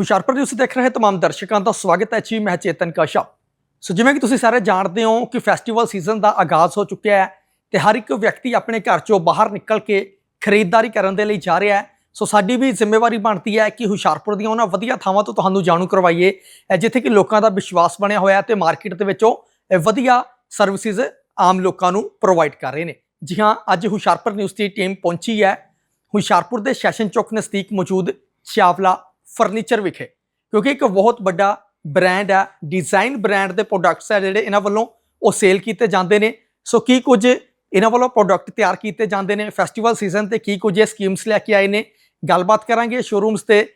Hoshiarpur news ਦੇਖ ਰਹੇ ਤਮਾਮ ਦਰਸ਼ਕਾਂ ਦਾ ਸਵਾਗਤ ਹੈ ਜੀ, ਮੈਂ ਚੇਤਨ ਕਾਸ਼ਾ। ਸੋ ਜਿਵੇਂ ਕਿ ਤੁਸੀਂ ਸਾਰੇ ਜਾਣਦੇ ਹੋ ਕਿ ਫੈਸਟੀਵਲ ਸੀਜ਼ਨ ਦਾ ਆਗਾਜ਼ ਹੋ ਚੁੱਕਿਆ ਹੈ ਤੇ ਹਰ ਇੱਕ ਵਿਅਕਤੀ ਆਪਣੇ ਘਰ ਚੋਂ ਬਾਹਰ ਨਿਕਲ ਕੇ ਖਰੀਦਦਾਰੀ ਕਰਨ ਦੇ ਲਈ ਜਾ ਰਿਹਾ ਹੈ। ਸੋ ਸਾਡੀ ਵੀ ਜ਼ਿੰਮੇਵਾਰੀ ਬਣਦੀ ਹੈ ਕਿ ਹੁਸ਼ਿਆਰਪੁਰ ਦੀਆਂ ਉਹਨਾਂ ਵਧੀਆ ਥਾਵਾਂ ਤੋਂ ਤੁਹਾਨੂੰ ਜਾਣੂ ਕਰਵਾਈਏ ਜਿੱਥੇ ਕਿ ਲੋਕਾਂ ਦਾ ਵਿਸ਼ਵਾਸ ਬਣਿਆ ਹੋਇਆ ਹੈ ਤੇ ਮਾਰਕੀਟ ਦੇ ਵਿੱਚੋਂ, ਅਹ ਵਧੀਆ ਸਰਵਿਸਿਜ਼ ਆਮ ਲੋਕਾਂ ਨੂੰ ਪ੍ਰੋਵਾਈਡ ਕਰ ਰਹੇ ਨੇ। ਜੀ ਹਾਂ, ਅੱਜ ਹੁਸ਼ਿਆਰਪੁਰ ਨਿਊਜ਼ ਦੀ ਟੀਮ ਪਹੁੰਚੀ ਹੈ। ਹੁਸ਼ਿਆਰਪੁਰ ਦੇ ਸੈਸ਼ਨ ਚੌਕ ਨਜ਼ਦੀਕ ਮੌਜੂਦ ਚਾਵਲਾ ਫਰਨੀਚਰ ਵਿਖੇ, ਕਿਉਂਕਿ ਇੱਕ ਬਹੁਤ ਵੱਡਾ ਬ੍ਰਾਂਡ ਹੈ ਡਿਜ਼ਾਈਨ ਬ੍ਰਾਂਡ ਦੇ ਪ੍ਰੋਡਕਟਸ ਹੈ ਜਿਹੜੇ ਇਹਨਾਂ ਵੱਲੋਂ ਉਹ ਸੇਲ ਕੀਤੇ ਜਾਂਦੇ ਨੇ। ਸੋ ਕੀ ਕੁਝ ਇਹਨਾਂ ਵੱਲੋਂ ਪ੍ਰੋਡਕਟ ਤਿਆਰ ਕੀਤੇ ਜਾਂਦੇ ਨੇ ਫੈਸਟੀਵਲ ਸੀਜ਼ਨ ਤੇ ਕੀ ਕੁਝ ਇਹ ਸਕੀਮਸ ਲੈ ਕੇ ਆਏ ਨੇ, ਗੱਲਬਾਤ ਕਰਾਂਗੇ ਸ਼ੋਰੂਮਸ ਤੇ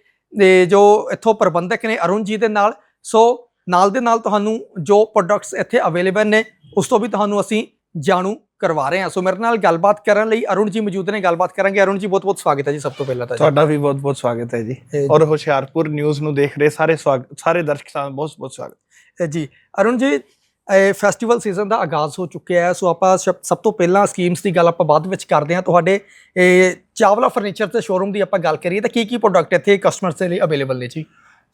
ਜੋ ਇੱਥੋਂ ਪ੍ਰਬੰਧਕ ਨੇ ਅਰੁਣ ਜੀ ਦੇ ਨਾਲ। ਸੋ ਨਾਲ ਦੇ ਨਾਲ ਤੁਹਾਨੂੰ ਜੋ ਪ੍ਰੋਡਕਟਸ ਇੱਥੇ ਅਵੇਲੇਬਲ ਨੇ, ਉਸ ਤੋਂ ਵੀ ਤੁਹਾਨੂੰ ਅਸੀਂ ਜਾਣੂ ਕਰਵਾ ਰਹੇ ਹਾਂ। ਸੋ ਮੇਰੇ ਨਾਲ ਗੱਲਬਾਤ ਕਰਨ ਲਈ ਅਰੁਣ ਜੀ ਮੌਜੂਦ ਨੇ। ਗੱਲਬਾਤ ਕਰਾਂਗੇ। ਅਰੁਣ ਜੀ ਬਹੁਤ ਬਹੁਤ ਸਵਾਗਤ ਹੈ ਜੀ ਸਭ ਤੋਂ ਪਹਿਲਾਂ ਤਾਂ। ਤੁਹਾਡਾ ਵੀ ਬਹੁਤ ਬਹੁਤ ਸਵਾਗਤ ਹੈ ਜੀ। ਔਰ ਹੁਸ਼ਿਆਰਪੁਰ ਨਿਊਜ਼ ਨੂੰ ਦੇਖ ਰਹੇ ਸਾਰੇ ਸਵਾਗਤ ਸਾਰੇ ਦਰਸ਼ਕਾਂ ਦਾ ਬਹੁਤ ਬਹੁਤ ਸਵਾਗਤ। ਜੀ ਅਰੁਣ ਜੀ ਇਹ ਫੈਸਟੀਵਲ ਸੀਜ਼ਨ ਦਾ ਆਗਾਜ਼ ਹੋ ਚੁੱਕਿਆ ਹੈ। ਸੋ ਆਪਾਂ ਸਭ ਤੋਂ ਪਹਿਲਾਂ ਸਕੀਮਸ ਦੀ ਗੱਲ ਆਪਾਂ ਬਾਅਦ ਵਿੱਚ ਕਰਦੇ ਹਾਂ। ਤੁਹਾਡੇ ਇਹ ਚਾਵਲਾ ਫਰਨੀਚਰ ਤੇ ਸ਼ੋਰੂਮ ਦੀ ਆਪਾਂ ਗੱਲ ਕਰੀਏ ਤਾਂ ਕੀ ਕੀ ਪ੍ਰੋਡਕਟ ਇੱਥੇ ਕਸਟਮਰਸ ਦੇ ਲਈ ਅਵੇਲੇਬਲ ਨੇ ਜੀ?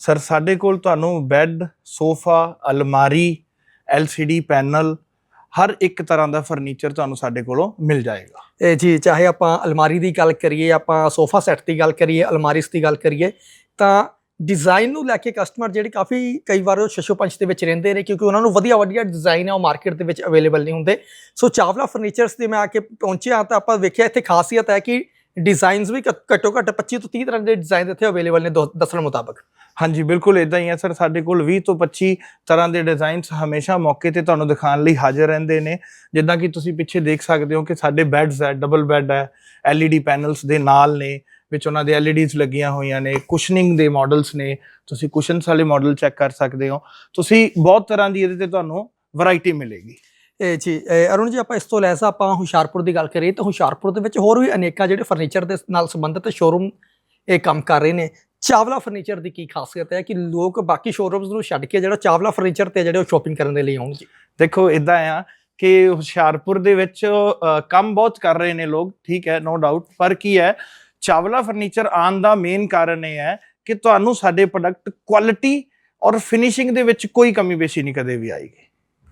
ਸਰ ਸਾਡੇ ਕੋਲ ਤੁਹਾਨੂੰ ਬੈੱਡ ਸੋਫਾ ਅਲਮਾਰੀ LCD ਪੈਨਲ ਹਰ ਇੱਕ ਤਰ੍ਹਾਂ ਦਾ ਫਰਨੀਚਰ ਤੁਹਾਨੂੰ ਸਾਡੇ ਕੋਲੋਂ ਮਿਲ ਜਾਏਗਾ। ਇਹ ਜੀ, ਚਾਹੇ ਆਪਾਂ ਅਲਮਾਰੀ ਦੀ ਗੱਲ ਕਰੀਏ, ਆਪਾਂ ਸੋਫਾ ਸੈੱਟ ਦੀ ਗੱਲ ਕਰੀਏ, ਅਲਮਾਰੀਸ ਦੀ ਗੱਲ ਕਰੀਏ, ਤਾਂ ਡਿਜ਼ਾਈਨ ਨੂੰ ਲੈ ਕੇ ਕਸਟਮਰ ਜਿਹੜੇ ਕਾਫੀ ਕਈ ਵਾਰ ਉਹ ਸ਼ਸ਼ੋ ਪੰਚ ਦੇ ਵਿੱਚ ਰਹਿੰਦੇ ਨੇ, ਕਿਉਂਕਿ ਉਹਨਾਂ ਨੂੰ ਵਧੀਆ ਵਧੀਆ ਡਿਜ਼ਾਈਨ ਆ, ਉਹ ਮਾਰਕੀਟ ਦੇ ਵਿੱਚ ਅਵੇਲੇਬਲ ਨਹੀਂ ਹੁੰਦੇ। ਸੋ ਚਾਵਲਾ ਫਰਨੀਚਰਸ ਤੇ ਮੈਂ ਆ ਕੇ ਪਹੁੰਚਿਆ ਤਾਂ ਆਪਾਂ ਵੇਖਿਆ ਇੱਥੇ ਖਾਸੀਅਤ ਹੈ ਕਿ ਡਿਜ਼ਾਈਨਸ ਵੀ ਘੱਟੋ ਘੱਟ 25 ਤੋਂ 30 ਤਰ੍ਹਾਂ ਦੇ ਡਿਜ਼ਾਈਨ ਇੱਥੇ ਅਵੇਲੇਬਲ ਨੇ, ਦੋ- ਦੱਸਣ ਮੁਤਾਬਕ। ਹਾਂਜੀ, ਬਿਲਕੁਲ ਇਦਾਂ ਹੀ ਹੈ ਸਰ। ਸਾਡੇ ਕੋਲ 20 ਤੋਂ 25 ਤਰ੍ਹਾਂ ਦੇ ਡਿਜ਼ਾਈਨਸ ਹਮੇਸ਼ਾ ਮੌਕੇ ਤੇ ਤੁਹਾਨੂੰ ਦਿਖਾਉਣ ਲਈ ਹਾਜ਼ਰ ਰਹਿੰਦੇ ਨੇ। ਜਿੱਦਾਂ ਕਿ ਤੁਸੀਂ ਪਿੱਛੇ ਦੇਖ ਸਕਦੇ ਹੋ ਕਿ ਸਾਡੇ ਬੈੱਡਸ ਹੈ ਡਬਲ ਬੈੱਡ ਹੈ, LED ਪੈਨਲਸ ਦੇ ਨਾਲ ਨੇ, ਵਿੱਚ ਉਹਨਾਂ ਦੇ LEDs ਲੱਗੀਆਂ ਹੋਈਆਂ ਨੇ ਕੁਸ਼ਨਿੰਗ ਦੇ ਮਾਡਲਸ ਨੇ। ਤੁਸੀਂ ਕੁਸ਼ਨਸ ਵਾਲੇ ਮਾਡਲ ਚੈੱਕ ਕਰ ਸਕਦੇ ਹੋ। ਤੁਸੀਂ ਬਹੁਤ ਤਰ੍ਹਾਂ ਦੀ ਇਹਦੇ ਤੇ ਤੁਹਾਨੂੰ ਵੈਰਾਈਟੀ ਮਿਲੇਗੀ। ਇਹ ਜੀ ਅਰੁਣ ਜੀ, ਆਪਾਂ ਇਸ ਤੋਂ ਲੈਸਾ ਆਪਾਂ ਹੁਸ਼ਿਆਰਪੁਰ ਦੀ ਗੱਲ ਕਰੀਏ ਤਾਂ ਹੁਸ਼ਿਆਰਪੁਰ ਦੇ ਵਿੱਚ ਹੋਰ ਵੀ ਅਨੇਕਾਂ ਜਿਹੜੇ ਫਰਨੀਚਰ ਦੇ ਨਾਲ ਸੰਬੰਧਿਤ ਸ਼ੋਰੂਮ ਇਹ ਕੰਮ ਕਰ ਰਹੇ ਨੇ। ਚਾਵਲਾ ਫਰਨੀਚਰ ਦੀ ਕੀ ਖਾਸੀਅਤ ਹੈ ਕਿ ਲੋਕ ਬਾਕੀ ਸ਼ੋਰੂਮਸ ਨੂੰ ਛੱਡ ਕੇ ਜਿਹੜਾ ਚਾਵਲਾ ਫਰਨੀਚਰ ਤੇ ਜਿਹੜੇ ਉਹ ਸ਼ਾਪਿੰਗ ਕਰਨ ਦੇ ਲਈ ਆਉਣਗੇ ਦੇਖੋ ਇਦਾਂ ਆ ਕਿ ਹੁਸ਼ਿਆਰਪੁਰ ਦੇ ਵਿੱਚ ਕੰਮ ਬਹੁਤ ਕਰ ਰਹੇ ਨੇ ਲੋਕ, ਠੀਕ ਹੈ ਨੋ ਡਾਊਟ ਪਰ ਕੀ ਹੈ, ਚਾਵਲਾ ਫਰਨੀਚਰ ਆਉਣ ਦਾ ਮੇਨ ਕਾਰਨ ਇਹ ਹੈ ਕਿ ਤੁਹਾਨੂੰ ਸਾਡੇ ਪ੍ਰੋਡਕਟ ਕੁਆਲਿਟੀ ਔਰ ਫਿਨਿਸ਼ਿੰਗ ਦੇ ਵਿੱਚ ਕੋਈ ਕਮੀ ਬੇਸ਼ੀ ਨਹੀਂ ਕਦੇ ਵੀ ਆਏਗੀ।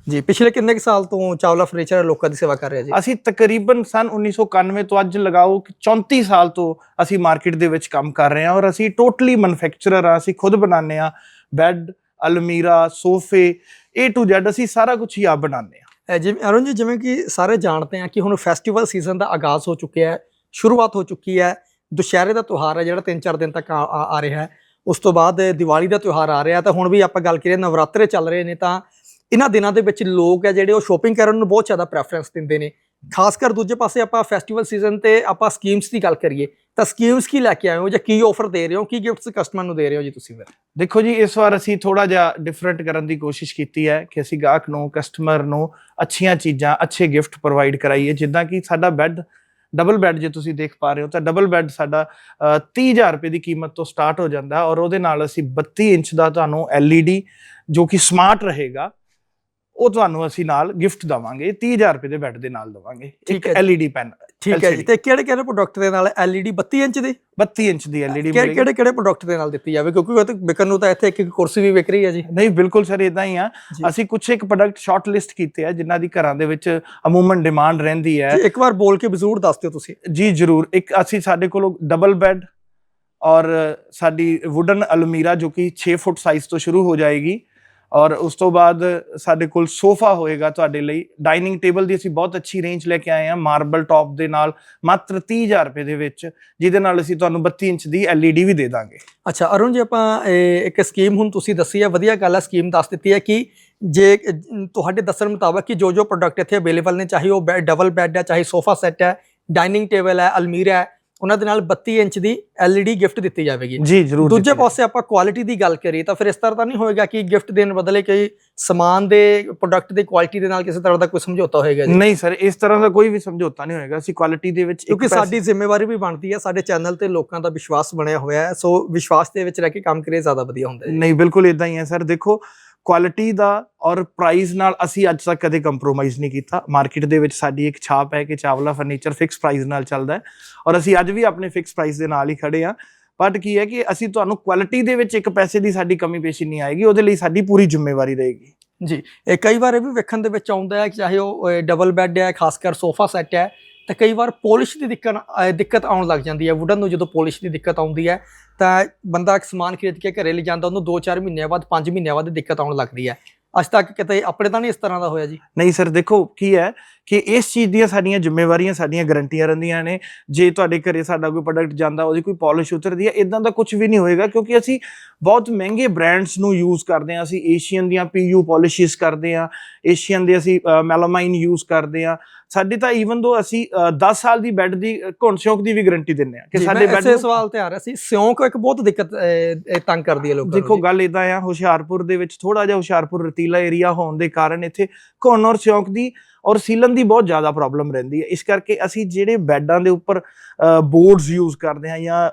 ਜੀ ਪਿਛਲੇ ਕਿੰਨੇ ਕੁ ਸਾਲ ਤੋਂ ਚਾਵਲਾ ਫਰਨੀਚਰ ਲੋਕਾਂ ਦੀ ਸੇਵਾ ਕਰ ਰਿਹਾ ਜੀ? ਅਸੀਂ ਤਕਰੀਬਨ ਸਨ 1991 ਤੋਂ ਅੱਜ ਲਗਾਓ ਕਿ 34 ਸਾਲ ਤੋਂ ਅਸੀਂ ਮਾਰਕੀਟ ਦੇ ਵਿੱਚ ਕੰਮ ਕਰ ਰਹੇ ਹਾਂ ਔਰ ਅਸੀਂ ਟੋਟਲੀ ਮੈਨੂਫੈਕਚਰਰ ਆ ਅਸੀਂ ਖੁਦ ਬਣਾਉਂਦੇ ਆ ਬੈੱਡ ਅਲਮੀਰਾ ਸੋਫੇ A to Z ਅਸੀਂ ਸਾਰਾ ਕੁਝ ਹੀ ਆਪ ਬਣਾਉਂਦੇ ਆ ਜਿਵੇਂ ਅਰੁਣ ਜੀ ਜਿਵੇਂ ਕਿ ਸਾਰੇ ਜਾਣਦੇ ਆ ਕਿ ਹੁਣ ਫੈਸਟੀਵਲ ਸੀਜ਼ਨ ਦਾ ਆਗਾਜ਼ ਹੋ ਚੁੱਕਿਆ ਹੈ ਸ਼ੁਰੂਆਤ ਹੋ ਚੁੱਕੀ ਹੈ ਦੁਸ਼ਹਿਰੇ ਦਾ ਤਿਉਹਾਰ ਹੈ ਜਿਹੜਾ 3-4 ਦਿਨ ਤੱਕ ਆ ਰਿਹਾ ਹੈ। ਉਸ ਤੋਂ ਬਾਅਦ ਦੀਵਾਲੀ ਦਾ ਤਿਉਹਾਰ ਆ ਰਿਹਾ ਤਾਂ ਹੁਣ ਵੀ ਆਪਾਂ ਗੱਲ ਕਰੀਏ ਨਵਰਾਤਰੇ ਚੱਲ ਰਹੇ ਨੇ ਤਾਂ ਇਹਨਾਂ ਦਿਨਾਂ ਦੇ ਵਿੱਚ ਲੋਕ ਹੈ ਜਿਹੜੇ ਉਹ ਸ਼ੋਪਿੰਗ ਕਰਨ ਨੂੰ ਬਹੁਤ ਜ਼ਿਆਦਾ ਪ੍ਰੈਫਰੈਂਸ ਦਿੰਦੇ ਨੇ। ਖਾਸ ਕਰ ਦੂਜੇ ਪਾਸੇ ਆਪਾਂ ਫੈਸਟੀਵਲ ਸੀਜ਼ਨ ਤੇ ਆਪਾਂ ਸਕੀਮਸ ਦੀ ਗੱਲ ਕਰੀਏ ਤਾਂ ਸਕੀਮਸ ਕੀ ਲੈ ਕੇ ਆਏ ਹੋ ਜਾਂ ਕੀ ਆਫਰ ਦੇ ਰਹੇ ਹੋ ਕੀ ਗਿਫਟਸ ਕਸਟਮਰ ਨੂੰ ਦੇ ਰਹੇ ਹੋ ਜੀ ਤੁਸੀਂ ਫਿਰ? ਦੇਖੋ ਜੀ ਇਸ ਵਾਰ ਅਸੀਂ ਥੋੜਾ ਜਿਹਾ ਡਿਫਰੈਂਟ ਕਰਨ ਦੀ ਕੋਸ਼ਿਸ਼ ਕੀਤੀ ਹੈ ਕਿ ਅਸੀਂ ਗਾਹਕ ਨੂੰ ਕਸਟਮਰ ਨੂੰ ਅੱਛੀਆਂ ਚੀਜ਼ਾਂ ਅੱਛੇ ਗਿਫਟ ਪ੍ਰੋਵਾਈਡ ਕਰਾਈਏ। ਜਿੱਦਾਂ ਕਿ ਸਾਡਾ ਬੈੱਡ ਡਬਲ ਬੈੱਡ ਜੇ ਤੁਸੀਂ ਦੇਖ ਪਾ ਰਹੇ ਹੋ ਤਾਂ ਡਬਲ ਬੈੱਡ ਸਾਡਾ ਅ, 30000 ਰੁਪਏ ਦੀ ਕੀਮਤ ਤੋਂ ਸਟਾਰਟ ਹੋ ਜਾਂਦਾ ਔਰ ਉਹਦੇ ਨਾਲ ਅਸੀਂ 32 ਇੰਚ ਦਾ ਤੁਹਾਨੂੰ LED ਜੋ ਕਿ ਸਮਾਰਟ ਰਹੇਗਾ ਉਹ ਤੁਹਾਨੂੰ ਅਸੀਂ ਨਾਲ ਗਿਫਟ ਦਵਾਂਗੇ 30000 ਰੁਪਏ ਦੇ ਬੈੱਡ ਦੇ ਨਾਲ ਦਵਾਂਗੇ ਇੱਕ LED ਪੈਨ ਠੀਕ ਹੈ ਜੀ। ਤੇ ਕਿਹੜੇ ਕਿਹੜੇ ਪ੍ਰੋਡਕਟ ਦੇ ਨਾਲ LED 32 ਇੰਚ ਦੀ? 32 ਇੰਚ ਦੀ LED ਕਿਹੜੇ ਮਿਲੇਗੀ। ਕਿਹੜੇ ਕਿਹੜੇ ਪ੍ਰੋਡਕਟ ਦੇ ਨਾਲ ਦਿੱਤੀ ਜਾਵੇ? ਕਿਉਂਕਿ ਉਹ ਤਾਂ ਵਿਕਣ ਨੂੰ ਤਾਂ ਇੱਥੇ ਇੱਕ ਇੱਕ ਕੁਰਸੀ ਵੀ ਵਿਕ ਰਹੀ ਹੈ ਜੀ। ਨਹੀਂ ਬਿਲਕੁਲ ਸਰ ਇਦਾਂ ਹੀ ਆ। ਅਸੀਂ ਕੁਝ ਇੱਕ ਪ੍ਰੋਡਕਟ ਸ਼ਾਰਟ ਲਿਸਟ ਕੀਤੇ ਆ ਜਿਨ੍ਹਾਂ ਦੀ ਘਰਾਂ ਦੇ ਵਿੱਚ ਅਮੂਮਨ ਡਿਮਾਂਡ ਰਹਿੰਦੀ ਹੈ। ਇੱਕ ਵਾਰ ਬੋਲ ਕੇ ਜ਼ਰੂਰ ਦੱਸ ਦਿਓ ਤੁਸੀਂ। ਜੀ ਜ਼ਰੂਰ। ਇੱਕ ਅਸੀਂ ਸਾਡੇ ਕੋਲ ਡਬਲ ਬੈੱਡ ਔਰ ਸਾਡੀ ਵੁਡਨ ਅਲਮੀਰਾ ਜੋ ਕਿ 6 ਫੁੱਟ ਸਾਈਜ਼ ਤੋਂ ਸ਼ੁਰੂ ਹੋ ਜਾਏਗੀ। ਔਰ ਉਸ ਤੋਂ ਬਾਅਦ ਸਾਡੇ ਕੋਲ ਸੋਫਾ ਹੋਏਗਾ ਤੁਹਾਡੇ ਲਈ। ਡਾਈਨਿੰਗ ਟੇਬਲ ਦੀ ਅਸੀਂ ਬਹੁਤ ਅੱਛੀ ਰੇਂਜ ਲੈ ਕੇ ਆਏ ਹਾਂ, ਮਾਰਬਲ ਟਾਪ ਦੇ ਨਾਲ, ਮਾਤਰ 30000 ਰੁਪਏ ਦੇ ਵਿੱਚ, ਜਿਹਦੇ ਨਾਲ ਅਸੀਂ ਤੁਹਾਨੂੰ 32 ਇੰਚ ਦੀ LED ਵੀ ਦੇ ਦਾਂਗੇ। ਅੱਛਾ, ਅਰੁਣ ਜੀ, ਆਪਾਂ, ਇਹ ਇੱਕ ਸਕੀਮ ਹੁਣ ਤੁਸੀਂ ਦੱਸੀ ਹੈ, ਵਧੀਆ ਗੱਲ ਹੈ, ਸਕੀਮ ਦੱਸ ਦਿੱਤੀ ਹੈ ਕਿ ਜੇ, ਤੁਹਾਡੇ ਦੱਸਣ ਮੁਤਾਬਕ ਕਿ ਜੋ ਜੋ ਪ੍ਰੋਡਕਟ ਇੱਥੇ ਅਵੇਲੇਬਲ ਨੇ, ਚਾਹੇ ਉਹ ਡਬਲ ਬੈੱਡ ਹੈ, ਚਾਹੇ ਸੋਫਾ ਸੈੱਟ ਹੈ ਡਾਈਨਿੰਗ ਟੇਬਲ ਹੈ, ਅਲਮੀਰਾ ਹੈ ਉਹਨਾਂ ਦੇ ਨਾਲ 32 ਇੰਚ ਦੀ LED ਗਿਫਟ ਦਿੱਤੀ ਜਾਵੇਗੀ। ਜੀ ਜ਼ਰੂਰ ਦੂਜੇ ਪਾਸੇ ਆਪਾਂ ਕੁਆਲਿਟੀ ਦੀ ਗੱਲ ਕਰੀਏ ਤਾਂ ਫਿਰ ਇਸ ਤਰ੍ਹਾਂ ਤਾਂ ਨਹੀਂ ਹੋਏਗਾ ਕਿ ਗਿਫਟ ਦੇਣ ਬਦਲੇ ਕਈ ਸਮਾਨ ਦੇ ਪ੍ਰੋਡਕਟ ਦੀ ਕੁਆਲਿਟੀ ਦੇ ਨਾਲ ਕਿਸੇ ਤਰ੍ਹਾਂ ਦਾ ਕੋਈ ਸਮਝੌਤਾ ਹੋਏਗਾ ਜੀ? ਨਹੀਂ ਸਰ ਇਸ ਤਰ੍ਹਾਂ ਦਾ ਕੋਈ ਵੀ ਸਮਝੌਤਾ ਨਹੀਂ ਹੋਏਗਾ। ਅਸੀਂ ਕੁਆਲਿਟੀ ਦੇ ਵਿੱਚ ਕਿਉਂਕਿ ਸਾਡੀ ਜ਼ਿੰਮੇਵਾਰੀ ਵੀ ਬਣਦੀ ਹੈ ਸਾਡੇ ਚੈਨਲ ਤੇ ਲੋਕਾਂ ਦਾ ਵਿਸ਼ਵਾਸ ਬਣਿਆ ਹੋਇਆ ਹੈ ਸੋ ਵਿਸ਼ਵਾਸ ਦੇ ਵਿੱਚ ਰਹਿ ਕੇ ਕੰਮ ਕਰੀਏ ਜ਼ਿਆਦਾ ਵਧੀਆ ਹੁੰਦਾ ਹੈ। ਨਹੀਂ ਬਿਲਕੁਲ ਇਦਾਂ ਹੀ ਹੈ ਸਰ। ਦੇਖੋ ਕੁਆਲਿਟੀ ਦਾ ਔਰ ਪ੍ਰਾਈਸ ਨਾਲ ਅਸੀਂ ਅੱਜ ਤੱਕ ਕਦੇ ਕੰਪਰੋਮਾਈਜ਼ ਨਹੀਂ ਕੀਤਾ। ਮਾਰਕੀਟ ਦੇ ਵਿੱਚ ਸਾਡੀ ਇੱਕ ਛਾਪ ਹੈ ਕਿ ਚਾਵਲਾ ਫਰਨੀਚਰ ਫਿਕਸ ਪ੍ਰਾਈਸ ਨਾਲ ਚੱਲਦਾ ਹੈ ਔਰ ਅਸੀਂ ਅੱਜ ਵੀ ਆਪਣੇ ਫਿਕਸ ਪ੍ਰਾਈਸ ਦੇ ਨਾਲ ਹੀ ਖੜੇ ਆ ਬਟ ਕੀ ਹੈ ਕਿ ਅਸੀਂ ਤੁਹਾਨੂੰ ਕੁਆਲਿਟੀ ਦੇ ਵਿੱਚ ਇੱਕ ਪੈਸੇ ਦੀ ਸਾਡੀ ਕਮੀ ਪੇਸ਼ੀ ਨਹੀਂ ਆਏਗੀ, ਉਹਦੇ ਲਈ ਸਾਡੀ ਪੂਰੀ ਜ਼ਿੰਮੇਵਾਰੀ ਰਹੇਗੀ। ਜੀ, ਇਹ ਕਈ ਵਾਰ ਇਹ ਵੀ ਵੇਖਣ ਦੇ ਵਿੱਚ ਆਉਂਦਾ ਹੈ ਚਾਹੇ ਉਹ ਡਬਲ ਬੈੱਡ ਹੈ, ਖਾਸ ਕਰ ਸੋਫਾ ਸੈੱਟ ਹੈ ਤਾਂ ਕਈ ਵਾਰ ਪੋਲਿਸ਼ ਦੀ ਦਿੱਕਤ ਦਿੱਕਤ ਆਉਣ ਲੱਗ ਜਾਂਦੀ ਹੈ। ਵੁਡਨ ਨੂੰ ਜਦੋਂ ਪੋਲਿਸ਼ ਦੀ ਦਿੱਕਤ ਆਉਂਦੀ ਹੈ, ਤਾਂ ਬੰਦਾ ਇੱਕ ਸਮਾਨ ਖਰੀਦ ਕੇ ਘਰੇ ਲੈ ਜਾਂਦਾ, ਉਹਨੂੰ 2-4 ਮਹੀਨਿਆਂ ਬਾਅਦ 5 ਮਹੀਨਿਆਂ ਬਾਅਦ ਦਿੱਕਤ ਆਉਣ ਲੱਗਦੀ ਹੈ। ਅੱਜ ਤੱਕ ਕਿਤੇ ਆਪਣੇ ਤਾਂ ਨਹੀਂ ਇਸ ਤਰ੍ਹਾਂ ਦਾ ਹੋਇਆ ਜੀ? ਨਹੀਂ ਸਰ, ਦੇਖੋ ਕੀ ਹੈ ਕਿ ਇਸ ਚੀਜ਼ ਦੀਆਂ ਸਾਡੀਆਂ ਜ਼ਿੰਮੇਵਾਰੀਆਂ, ਸਾਡੀਆਂ ਗਰੰਟੀਆਂ ਰਹਿੰਦੀਆਂ ਨੇ। ਜੇ ਤੁਹਾਡੇ ਘਰੇ ਸਾਡਾ ਕੋਈ ਪ੍ਰੋਡਕਟ ਜਾਂਦਾ, ਉਹਦੀ ਕੋਈ ਪਾਲਿਸ਼ ਉਤਰਦੀ ਹੈ ਇਦਾਂ ਦਾ ਕੁਝ ਵੀ ਨਹੀਂ ਹੋਏਗਾ, ਕਿਉਂਕਿ ਅਸੀਂ ਬਹੁਤ ਮਹਿੰਗੇ ਬ੍ਰਾਂਡਸ ਨੂੰ ਯੂਜ਼ ਕਰਦੇ ਹਾਂ। ਅਸੀਂ ਏਸ਼ੀਅਨ ਦੀਆਂ ਪੀਯੂ ਪਾਲਿਸ਼ਸ ਕਰਦੇ ਹਾਂ। ਏਸ਼ੀਅਨ ਦੇ ਅਸੀਂ ਮੈਲਾਮਾਈਨ ਯੂਜ਼ ਕਰਦੇ ਹਾਂ। ਸਾਡੇ ਤਾਂ ਈਵਨ ਦੋ ਅਸੀਂ ਅ, 10 ਸਾਲ ਦੀ ਬੈੱਡ ਦੀ ਘੁਣ ਸਿਉਂਕ ਦੀ ਵੀ ਗਾਰੰਟੀ ਦਿੰਦੇ ਹਾਂ ਕਿ ਸਾਡੇ ਬੈੱਡ ਇਸੇ ਸਵਾਲ ਤੇ ਆ ਰਿਹਾ ਸੀ ਸਿਉਂਕ ਇੱਕ ਬਹੁਤ ਦਿੱਕਤ ਤੰਗ ਕਰਦੀ ਹੈ ਲੋਕਾਂ ਨੂੰ ਦੇਖੋ। ਗੱਲ ਇਦਾਂ ਆ ਹੁਸ਼ਿਆਰਪੁਰ ਦੇ ਵਿੱਚ ਥੋੜਾ ਜਿਹਾ ਹੁਸ਼ਿਆਰਪੁਰ ਰਤੀਲਾ ਏਰੀਆ ਹੋਣ ਦੇ ਕਾਰਨ ਇੱਥੇ ਘੁਣ ਔਰ ਸਿਉਂਕ ਦੀ ਔਰ ਸੀਲਨ ਦੀ ਬਹੁਤ ਜ਼ਿਆਦਾ ਪ੍ਰੋਬਲਮ ਰਹਿੰਦੀ ਹੈ। ਇਸ ਕਰਕੇ ਅਸੀਂ ਜਿਹੜੇ ਬੈੱਡਾਂ ਦੇ ਉੱਪਰ ਬੋਰਡਸ ਯੂਜ਼ ਕਰਦੇ ਹਾਂ ਜਾਂ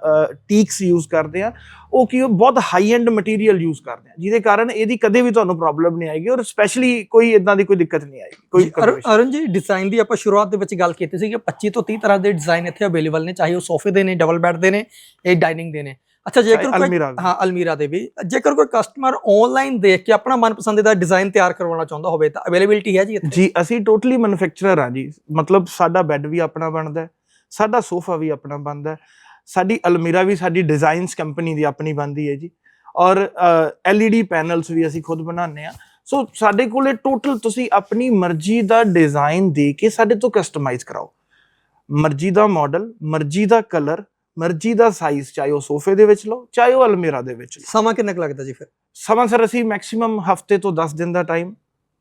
ਟੀਕਸ ਯੂਜ਼ ਕਰਦੇ ਹਾਂ ਉਹ ਕੀ ਉਹ ਬਹੁਤ ਹਾਈ ਐਂਡ ਮਟੀਰੀਅਲ ਯੂਜ਼ ਕਰਦੇ ਹਾਂ ਜਿਹਦੇ ਕਾਰਨ ਇਹਦੀ ਕਦੇ ਵੀ ਤੁਹਾਨੂੰ ਪ੍ਰੋਬਲਮ ਨਹੀਂ ਆਏਗੀ ਔਰ ਸਪੈਸ਼ਲੀ ਕੋਈ ਇਦਾਂ ਦੀ ਕੋਈ ਦਿੱਕਤ ਨਹੀਂ ਆਏਗੀ ਕੋਈ ਅਰੁਣ ਜੀ ਡਿਜ਼ਾਈਨ ਦੀ ਆਪਾਂ ਸ਼ੁਰੂਆਤ ਦੇ ਵਿੱਚ ਗੱਲ ਕੀਤੀ ਸੀ ਕਿ 25 ਤੋਂ 30 ਤਰ੍ਹਾਂ ਦੇ ਡਿਜ਼ਾਈਨ ਇੱਥੇ ਅਵੇਲੇਬਲ ਨੇ ਚਾਹੇ ਉਹ ਸੋਫੇ ਦੇ ਨੇ ਡਬਲ ਬੈੱਡ ਦੇ ਨੇ ਇਹ ਡਾਈਨਿੰਗ ਦੇ ਨੇ। ਅੱਛਾ ਜੇਕਰ ਕੋਈ ਹਾਂ ਅਲਮੀਰਾ ਦੇ ਵੀ। ਜੇਕਰ ਕੋਈ ਕਸਟਮਰ ਆਨਲਾਈਨ ਦੇਖ ਕੇ ਆਪਣਾ ਮਨਪਸੰਦ ਦਾ ਡਿਜ਼ਾਈਨ ਤਿਆਰ ਕਰਵਾਉਣਾ ਚਾਹੁੰਦਾ ਹੋਵੇ ਤਾਂ ਅਵੇਲੇਬਿਲਟੀ ਹੈ ਜੀ ਇੱਥੇ? ਜੀ ਅਸੀਂ ਟੋਟਲੀ ਮੈਨੂਫੈਕਚਰਰ ਹਾਂ ਜੀ। ਮਤਲਬ ਸਾਡਾ ਬੈੱਡ ਵੀ ਆਪਣਾ ਬਣਦਾ ਹੈ ਸਾਡਾ ਸੋਫਾ ਵੀ ਆਪਣਾ ਬਣਦਾ ਹੈ ਸਾਡੀ ਅਲਮੀਰਾ ਵੀ ਸਾਡੀ ਡਿਜ਼ਾਈਨਸ ਕੰਪਨੀ ਦੀ ਆਪਣੀ ਬਣਦੀ ਹੈ ਜੀ। ਔਰ LED ਪੈਨਲਸ ਵੀ ਅਸੀਂ ਖੁਦ ਬਣਾਉਂਦੇ ਆ ਸੋ ਸਾਡੇ ਕੋਲੇ ਟੋਟਲ ਤੁਸੀਂ ਆਪਣੀ ਮਰਜ਼ੀ ਦਾ ਡਿਜ਼ਾਈਨ ਦੇ ਕੇ ਸਾਡੇ ਤੋਂ ਕਸਟਮਾਈਜ਼ ਕਰਾਓ। ਮਰਜ਼ੀ ਦਾ ਮਾਡਲ ਮਰਜ਼ੀ ਦਾ ਕਲਰ ਮਰਜ਼ੀ ਦਾ ਸਾਈਜ਼ ਚਾਹੇ ਉਹ ਸੋਫੇ ਦੇ ਵਿੱਚ ਲਓ ਚਾਹੇ ਉਹ ਅਲਮੀਰਾ ਦੇ ਵਿੱਚ ਲਓ। ਸਮਾਂ ਕਿੰਨਾ ਕੁ ਲੱਗਦਾ ਜੀ ਫਿਰ? ਸਮਾਂ ਸਰ ਅਸੀਂ ਮੈਕਸਿਮਮ ਹਫ਼ਤੇ ਤੋਂ 10 ਦਿਨ ਦਾ ਟਾਈਮ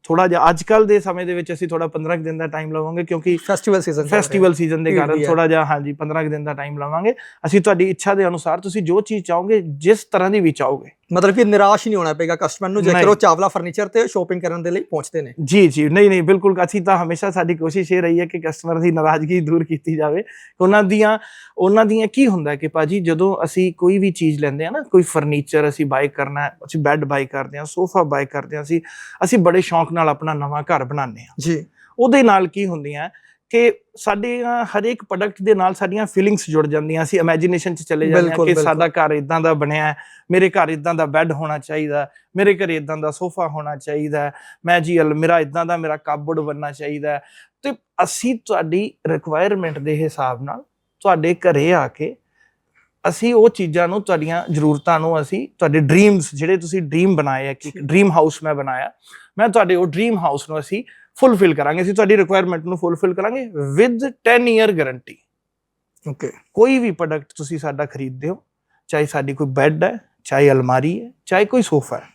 ਥੋੜਾ ਜਿਹਾ ਅੱਜ ਕੱਲ ਦੇ ਸਮੇਂ ਦੇ ਵਿੱਚ ਅਸੀਂ ਥੋੜਾ 15 ਕੁ ਦਿਨ ਦਾ ਟਾਈਮ ਲਵਾਂਗੇ ਕਿਉਂਕਿ ਫੈਸਟੀਵਲ ਸੀਜ਼ਨ ਫੈਸਟੀਵਲ ਸੀਜ਼ਨ ਦੇ ਕਾਰਨ। ਥੋੜਾ ਜਿਹਾ ਹਾਂਜੀ 15 ਕੁ ਦਿਨ ਦਾ ਟਾਈਮ ਲਵਾਂਗੇ। ਅਸੀਂ ਤੁਹਾਡੀ ਇੱਛਾ ਦੇ ਅਨੁਸਾਰ ਤੁਸੀਂ ਜੋ ਚੀਜ਼ ਚਾਹੋਗੇ ਜਿਸ ਤਰ੍ਹਾਂ ਦੀ ਵੀ ਚਾਹੋਗੇ। ਮਤਲਬ ਕਿ ਨਿਰਾਸ਼ ਨਹੀਂ ਹੋਣਾ ਪਏਗਾ ਕਸਟਮਰ ਨੂੰ ਜੇਕਰ। ਉਹ ਚਾਵਲਾ ਫਰਨੀਚਰ ਤੇ ਸ਼ੋਪਿੰਗ ਕਰਨ ਦੇ ਲਈ ਪਹੁੰਚਦੇ ਨੇ। ਜੀ ਜੀ ਨਹੀਂ ਨਹੀਂ ਬਿਲਕੁਲ। ਅਸੀਂ ਤਾਂ ਹਮੇਸ਼ਾ ਸਾਡੀ ਕੋਸ਼ਿਸ਼ ਇਹ ਰਹੀ ਹੈ ਕਿ ਕਸਟਮਰ ਦੀ ਨਾਰਾਜ਼ਗੀ ਦੂਰ ਕੀਤੀ ਜਾਵੇ। ਉਹਨਾਂ ਦੀਆਂ ਉਹਨਾਂ ਦੀਆਂ ਕੀ ਹੁੰਦਾ ਹੈ ਕਿ ਭਾਜੀ ਜਦੋਂ ਅਸੀਂ ਕੋਈ ਵੀ ਚੀਜ਼ ਲੈਂਦੇ ਆ ਨਾ ਕੋਈ ਫਰਨੀਚਰ ਅਸੀਂ ਬਾਈ ਕਰਨਾ ਹੈ ਅਸੀਂ ਬੈੱਡ ਬਾਈ ਕਰਦੇ ਆ ਸੋਫਾ ਬਾਈ ਕਰਦੇ ਆ ਅਸੀਂ ਅਸੀਂ ਬੜੇ ਸ਼ੌਂਕ ਨਾਲ ਆਪਣਾ ਨਵਾਂ ਘਰ ਬਣਾਉਂਦੇ ਆ ਜੀ। ਉਹਦੇ ਨਾਲ ਕੀ ਹੁੰਦੀਆਂ ਕਿ ਸਾਡੇ ਹਰੇਕ ਪ੍ਰੋਡਕਟ ਦੇ ਨਾਲ ਸਾਡੀਆਂ ਫੀਲਿੰਗਸ ਜੁੜ ਜਾਂਦੀਆਂ ਅਸੀਂ ਇਮੇਜਿਨੇਸ਼ਨ 'ਚ ਚਲੇ ਜਾਂਦੇ ਹਾਂ ਕਿ। ਸਾਡਾ ਘਰ ਇਦਾਂ ਦਾ ਬਣਿਆ ਮੇਰੇ ਘਰ ਇਦਾਂ ਦਾ ਬੈੱਡ ਹੋਣਾ ਚਾਹੀਦਾ ਮੇਰੇ ਘਰ ਇਦਾਂ ਦਾ ਸੋਫਾ ਹੋਣਾ ਚਾਹੀਦਾ ਮੈਂ ਜੀ ਅਲਮੀਰਾ ਇਦਾਂ ਦਾ ਮੇਰਾ ਕਬੋਰਡ ਬਣਨਾ ਚਾਹੀਦਾ। ਤੇ ਅਸੀਂ ਤੁਹਾਡੀ ਰਿਕੁਆਇਰਮੈਂਟ ਦੇ ਹਿਸਾਬ ਨਾਲ ਤੁਹਾਡੇ ਘਰੇ ਆ ਕੇ ਅਸੀਂ ਉਹ ਚੀਜ਼ਾਂ ਨੂੰ ਤੁਹਾਡੀਆਂ ਜ਼ਰੂਰਤਾਂ ਨੂੰ ਅਸੀਂ ਤੁਹਾਡੇ ਡ੍ਰੀਮਸ ਜਿਹੜੇ ਤੁਸੀਂ ਡ੍ਰੀਮ ਬਣਾਏ ਆ ਕਿ ਡ੍ਰੀਮ ਹਾਊਸ ਮੈਂ ਬਣਾਇਆ ਮੈਂ ਤੁਹਾਡੇ ਉਹ ਡ੍ਰੀਮ ਹਾਊਸ ਨੂੰ ਅਸੀਂ ਫੁੱਲਫਿਲ ਕਰਾਂਗੇ। ਅਸੀਂ ਤੁਹਾਡੀ ਰਿਕੁਆਇਰਮੈਂਟ ਨੂੰ ਫੁੱਲਫਿਲ ਕਰਾਂਗੇ ਵਿਦ 10 ਇਅਰ ਗਾਰੰਟੀ ਓਕੇ ਕੋਈ ਵੀ ਪ੍ਰੋਡਕਟ ਤੁਸੀਂ ਸਾਡਾ ਖਰੀਦਦੇ ਹੋ ਚਾਹੇ ਸਾਡੀ ਕੋਈ ਬੈੱਡ ਹੈ ਚਾਹੇ ਅਲਮਾਰੀ ਹੈ ਚਾਹੇ ਕੋਈ ਸੋਫਾ ਹੈ।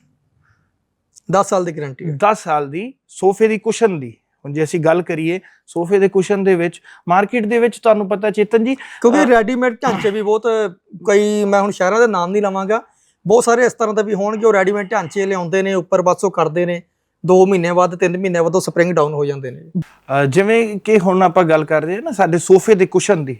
10 ਸਾਲ ਦੀ ਗਾਰੰਟੀ ਹੈ। 10 ਸਾਲ ਦੀ ਸੋਫੇ ਦੀ ਕੁਸ਼ਨ ਦੀ। ਹੁਣ ਜੇ ਅਸੀਂ ਗੱਲ ਕਰੀਏ ਸੋਫੇ ਦੇ ਕੁਸ਼ਨ ਦੇ ਵਿੱਚ ਮਾਰਕੀਟ ਦੇ ਵਿੱਚ ਤੁਹਾਨੂੰ ਪਤਾ ਚੇਤਨ ਜੀ ਕਿਉਂਕਿ ਰੈਡੀਮੇਡ ਢਾਂਚੇ ਵੀ ਬਹੁਤ ਕਈ ਮੈਂ ਹੁਣ ਸ਼ਹਿਰਾਂ ਦੇ ਨਾਮ ਨਹੀਂ ਲਵਾਂਗਾ ਬਹੁਤ ਸਾਰੇ ਇਸ ਤਰ੍ਹਾਂ ਦੇ ਵੀ ਹੋਣਗੇ ਉਹ ਰੈਡੀਮੇਡ ਢਾਂਚੇ ਲਿਆਉਂਦੇ ਨੇ ਉੱਪਰ ਬਸ ਉਹ ਕਰਦੇ ਨੇ। 2 ਮਹੀਨਿਆਂ ਬਾਅਦ 3 ਮਹੀਨਿਆਂ ਬਾਅਦ ਉਹ ਸਪਰਿੰਗ ਡਾਊਨ ਹੋ ਜਾਂਦੇ ਨੇ ਅਹ ਜਿਵੇਂ ਕਿ ਹੁਣ ਆਪਾਂ ਗੱਲ ਕਰ ਰਹੇ ਹਾਂ ਨਾ ਸਾਡੇ ਸੋਫੇ ਦੇ ਕੁਸ਼ਨ ਦੀ।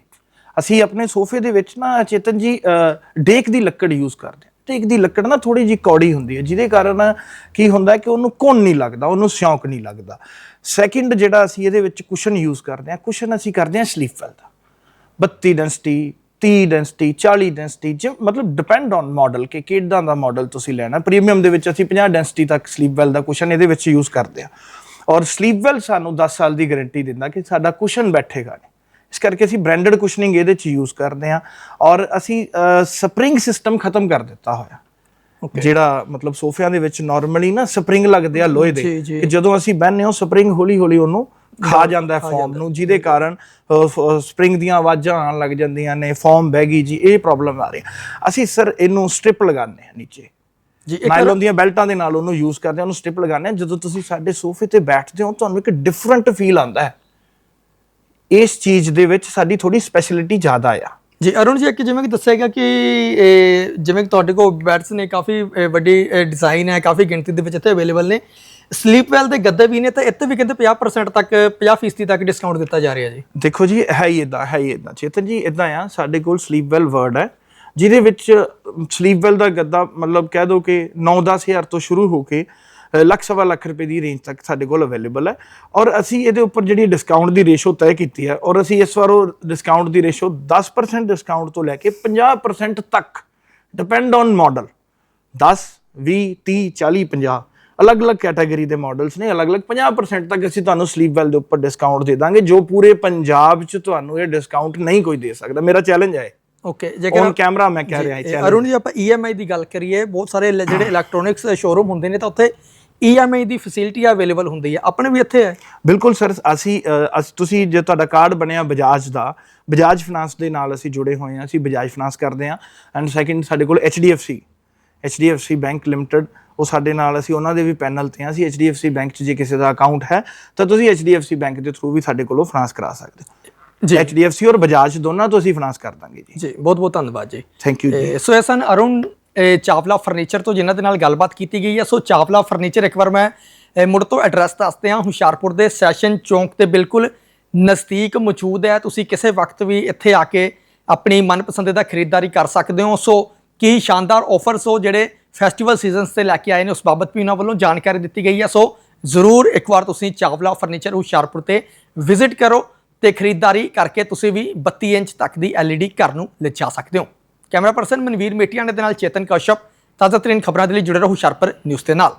ਅਸੀਂ ਆਪਣੇ ਸੋਫੇ ਦੇ ਵਿੱਚ ਨਾ ਚੇਤਨ ਜੀ, ਅਹ ਡੇਕ ਦੀ ਲੱਕੜ ਯੂਜ਼ ਕਰਦੇ ਹਾਂ। ਡੇਕ ਦੀ ਲੱਕੜ ਨਾ ਥੋੜੀ ਜੀ ਕੌੜੀ ਹੁੰਦੀ ਹੈ, ਜਿਹਦੇ ਕਾਰਨ ਕੀ ਹੁੰਦਾ ਕਿ ਉਹਨੂੰ ਘੁਣ ਨਹੀਂ ਲੱਗਦਾ, ਉਹਨੂੰ ਸਿਉਂਕ ਨਹੀਂ ਲੱਗਦਾ। ਸੈਕਿੰਡ ਜਿਹੜਾ ਅਸੀਂ ਇਹਦੇ ਵਿੱਚ ਕੁਸ਼ਨ ਯੂਜ਼ ਕਰਦੇ ਹਾਂ, ਕੁਸ਼ਨ ਅਸੀਂ ਕਰਦੇ ਹਾਂ ਸਲੀਪਵੈਲ ਦਾ। 32 ਡੈਂਸਿਟੀ 30 ਡੈਂਸਿਟੀ 40 ਡੈਂਸਿਟੀ ਜਿ ਮਤਲਬ ਡਿਪੈਂਡ ਔਨ ਮਾਡਲ ਕਿ ਕਿਹੜਾ ਦਾ ਮਾਡਲ ਤੁਸੀਂ ਲੈਣਾ। ਪ੍ਰੀਮੀਅਮ ਦੇ ਵਿੱਚ ਅਸੀਂ 50 ਡੈਂਸਿਟੀ ਤੱਕ ਸਲੀਪਵੈਲ ਦਾ ਕੁਸ਼ਨ ਇਹਦੇ ਵਿੱਚ ਯੂਜ਼ ਕਰਦੇ ਹਾਂ। ਔਰ ਸਲੀਪਵੈਲ ਸਾਨੂੰ 10 ਸਾਲ ਦੀ ਗਾਰੰਟੀ ਦਿੰਦਾ ਕਿ ਸਾਡਾ ਕੁਸ਼ਨ ਬੈਠੇਗਾ ਨਹੀਂ। ਇਸ ਕਰਕੇ ਅਸੀਂ ਬ੍ਰਾਂਡਡ ਕੁਸ਼ਨਿੰਗ ਇਹਦੇ ਚ ਯੂਜ਼ ਕਰਦੇ ਹਾਂ। ਔਰ ਅਸੀਂ ਸਪਰਿੰਗ ਸਿਸਟਮ ਖਤਮ ਕਰ ਦਿੱਤਾ ਹੋਇਆ। ਜਿਹੜਾ ਮਤਲਬ ਸੋਫਿਆਂ ਦੇ ਵਿੱਚ ਨਾਰਮਲੀ ਨਾ ਸਪਰਿੰਗ ਲੱਗਦੇ ਆ ਲੋਹੇ ਦੇ। ਕਿ ਜਦੋਂ ਅਸੀਂ ਬਹਿੰਦੇ ਹਾਂ ਸਪਰਿੰਗ ਹੌਲੀ ਹੌਲੀ ਉਹਨੂੰ ਖਾ ਜਾਂਦਾ ਹੈ ਫਾਰਮ ਨੂੰ ਜਿਹਦੇ ਕਾਰਨ ਸਪਰਿੰਗ ਦੀਆਂ ਆਵਾਜ਼ਾਂ ਆਉਣ ਲੱਗ ਜਾਂਦੀਆਂ ਨੇ ਫਾਰਮ ਬਹਿ ਗਈ ਜੀ ਇਹ ਪ੍ਰੋਬਲਮ ਆ ਰਹੀ। ਅਸੀਂ ਸਰ ਇਹਨੂੰ ਸਟ੍ਰਿਪ ਲਗਾਉਂਦੇ ਹਾਂ ਨੀਚੇ। ਜੀ ਇੱਕ ਨਾਈਲੋਨ ਦੀਆਂ ਬੈਲਟਾਂ ਦੇ ਨਾਲ ਉਹਨੂੰ ਯੂਜ਼ ਕਰਦੇ ਹਾਂ ਉਹਨੂੰ ਸਟ੍ਰਿਪ ਲਗਾਉਂਦੇ ਹਾਂ। ਜਦੋਂ ਤੁਸੀਂ ਸਾਡੇ ਸੋਫੇ ਤੇ ਬੈਠਦੇ ਹੋ ਤੁਹਾਨੂੰ ਇੱਕ ਡਿਫਰੈਂਟ ਫੀਲ ਆਉਂਦਾ ਹੈ। ਇਸ ਚੀਜ਼ ਦੇ ਵਿੱਚ ਸਾਡੀ ਥੋੜੀ ਸਪੈਸ਼ਲਿਟੀ ਜ਼ਿਆਦਾ ਆ। ਜੀ ਅਰੁਣ ਜੀ ਇੱਕ ਜਿਵੇਂ ਕਿ ਦੱਸਿਆ ਗਿਆ ਕਿ ਇਹ ਜਿਵੇਂ ਕਿ ਤੁਹਾਡੇ ਕੋਲ ਬੈਡਸ ਨੇ ਕਾਫੀ ਵੱਡੀ ਡਿਜ਼ਾਈਨ ਹੈ ਕਾਫੀ ਗਿਣਤੀ ਦੇ ਵਿੱਚ ਇੱਥੇ ਅਵੇਲੇਬਲ ਨੇ। ਸਲੀਪਵੈਲ ਦੇ ਗੱਦੇ ਵੀ ਨੇ ਤਾਂ ਇੱਥੇ ਵੀ ਕਹਿੰਦੇ 50% ਤੱਕ 50% ਤੱਕ ਡਿਸਕਾਊਂਟ ਦਿੱਤਾ ਜਾ ਰਿਹਾ ਜੀ। ਦੇਖੋ ਜੀ ਹੈ ਹੀ ਇਦਾਂ ਹੈ ਹੀ ਇਦਾਂ ਚੇਤਨ ਜੀ ਇਦਾਂ ਆ, ਸਾਡੇ ਕੋਲ ਸਲੀਪਵੈਲ ਵਰਡ ਹੈ, ਜਿਹਦੇ ਵਿੱਚ ਸਲੀਪਵੈਲ ਦਾ ਗੱਦਾ ਮਤਲਬ ਕਹਿ ਦੋ ਕਿ 9-10 ਹਜ਼ਾਰ ਤੋਂ ਸ਼ੁਰੂ ਹੋ ਕੇ ਲੱਖ ਸਵਾ ਲੱਖ ਰੁਪਏ ਦੀ ਰੇਂਜ ਤੱਕ ਸਾਡੇ ਕੋਲ ਅਵੇਲੇਬਲ ਹੈ। ਔਰ ਅਸੀਂ ਇਹਦੇ ਉੱਪਰ ਜਿਹੜੀ ਡਿਸਕਾਊਂਟ ਦੀ ਰੇਸ਼ੋ ਤੈਅ ਕੀਤੀ ਹੈ, ਔਰ ਅਸੀਂ ਇਸ ਵਾਰ ਉਹ ਡਿਸਕਾਊਂਟ ਦੀ ਰੇਸ਼ੋ 10% ਡਿਸਕਾਊਂਟ ਤੋਂ ਲੈ ਕੇ 50% ਤੱਕ ਡਿਪੈਂਡ ਔਨ ਮਾਡਲ 10 20 30 40 50 ਅਲੱਗ-ਅਲੱਗ ਕੈਟਾਗਰੀ ਦੇ ਮਾਡਲਸ ਨੇ ਅਲੱਗ-ਅਲੱਗ 50% ਤੱਕ ਅਸੀਂ ਤੁਹਾਨੂੰ ਸਲੀਪ ਵੈਲ ਦੇ ਉੱਪਰ ਡਿਸਕਾਊਂਟ ਦੇ ਦਾਂਗੇ ਜੋ ਪੂਰੇ ਪੰਜਾਬ 'ਚ ਤੁਹਾਨੂੰ ਇਹ ਡਿਸਕਾਊਂਟ ਨਹੀਂ ਕੋਈ ਦੇ ਸਕਦਾ। ਮੇਰਾ ਚੈਲੰਜ ਹੈ ਓਕੇ ਔਨ ਜੇਕਰ ਕੈਮਰਾ ਮੈਂ ਕਹਿ ਰਿਹਾ ਇਹ ਚੈਲੰਜ ਅਰੁਣ ਜੀ ਆਪਾਂ EMI ਦੀ ਗੱਲ ਕਰੀਏ ਬਹੁਤ ਸਾਰੇ ਜਿਹੜੇ ਇਲੈਕਟ੍ਰੋਨਿਕਸ ਸ਼ੋਰੂਮ ਹੁੰਦੇ ਨੇ ਤਾਂ ਉੱਥੇ EMI ਦੀ ਫੈਸਿਲਿਟੀ ਅਵੇਲੇਬਲ ਹੁੰਦੀ ਹੈ। ਆਪਣੇ ਵੀ ਇੱਥੇ ਹੈ? ਬਿਲਕੁਲ ਸਰ ਅਸ- ਤੁਸੀਂ ਜੇ ਤੁਹਾਡਾ ਕਾਰਡ ਬਣਿਆ ਬਜਾਜ ਦਾ ਬਜਾਜ ਫਾਈਨਾਂਸ ਦੇ ਨਾਲ ਅਸੀਂ ਜੁੜੇ ਹੋਏ ਹਾਂ ਅਸੀਂ ਬਜਾਜ ਫਾਈਨਾਂਸ ਕਰਦੇ ਹਾਂ। ਐਂਡ ਸੈਕਿੰਡ ਸਾਡੇ ਕੋਲ HDFC HDFC ਬੈਂਕ ਲਿਮਟਿਡ ਉਹ ਸਾਡੇ ਨਾਲ ਅਸੀਂ ਉਹਨਾਂ ਦੇ ਵੀ ਪੈਨਲ ਤੇ ਹਾਂ। ਅਸੀਂ HDFC ਬੈਂਕ 'ਚ ਜੇ ਕਿਸੇ ਦਾ ਅਕਾਊਂਟ ਹੈ ਤਾਂ ਤੁਸੀਂ HDFC ਬੈਂਕ ਦੇ ਥਰੂ ਵੀ ਸਾਡੇ ਕੋਲੋਂ ਫਾਈਨਾਂਸ ਕਰਾ ਸਕਦੇ ਹੋ। ਜੀ। HDFC ਔਰ ਬਜਾਜ ਦੋਨਾਂ ਤੋਂ ਅਸੀਂ ਫਾਈਨਾਂਸ ਕਰ ਦਾਂਗੇ ਜੀ। ਜੀ ਬਹੁਤ ਬਹੁਤ ਧੰਨਵਾਦ ਜੀ। ਥੈਂਕ ਯੂ ਜੀ। ਸੋ ਇਹ ਸਨ ਅਰੁਣ ਚਾਵਲਾ ਫਰਨੀਚਰ ਤੋਂ ਜਿਨ੍ਹਾਂ ਦੇ ਨਾਲ ਗੱਲਬਾਤ ਕੀਤੀ ਗਈ ਹੈ। ਸੋ ਚਾਵਲਾ ਫਰਨੀਚਰ ਇੱਕ ਵਾਰ ਮੈਂ ਮੁੜ ਤੋਂ ਐਡਰੈਸ ਦੱਸਦੇ ਹਾਂ। ਹੁਸ਼ਿਆਰਪੁਰ ਦੇ ਸੈਸ਼ਨ ਚੌਂਕ ਤੇ ਬਿਲਕੁਲ ਨਜ਼ਦੀਕ ਮੌਜੂਦ ਹੈ। ਤੁਸੀਂ ਕਿਸੇ ਵਕਤ ਵੀ ਇੱਥੇ ਆ ਕੇ ਆਪਣੀ ਮਨਪਸੰਦ ਦਾ ਖਰੀਦਦਾਰੀ ਕਰ ਸਕਦੇ ਹੋ। ਸੋ ਕੀ ਸ਼ਾਨਦਾਰ ਆਫਰਸ ਹੋ ਜਿਹੜੇ ਫੈਸਟੀਵਲ ਸੀਜ਼ਨਸ ਤੇ ਲੈ ਕੇ ਆਏ ਨੇ, ਉਸ ਬਾਬਤ ਵੀ ਉਹਨਾਂ ਵੱਲੋਂ ਜਾਣਕਾਰੀ ਦਿੱਤੀ ਗਈ ਹੈ। ਸੋ ਜ਼ਰੂਰ ਇੱਕ ਵਾਰ ਤੁਸੀਂ ਚਾਵਲਾ ਫਰਨੀਚਰ ਹੁਸ਼ਿਆਰਪੁਰ ਤੇ ਵਿਜ਼ਿਟ ਕਰੋ ਤੇ ਖਰੀਦਦਾਰੀ ਕਰਕੇ ਤੁਸੀਂ ਵੀ 32 ਇੰਚ ਤੱਕ ਦੀ LED ਘਰ ਨੂੰ ਲਿਜਾ ਸਕਦੇ ਹੋ। ਕੈਮਰਾ ਪਰਸਨ ਮਨਵੀਰ ਮੇਟੀਆਣੇ ਦੇ ਨਾਲ ਚੇਤਨ ਕਸ਼ਪ ਤਾਜ਼ਾ ਤਰੀਨ ਖਬਰਾਂ ਦੇ ਲਈ ਜੁੜੇ ਰਹੋ ਹੁਸ਼ਿਆਰਪੁਰ ਨਿਊਜ਼ ਦੇ ਨਾਲ।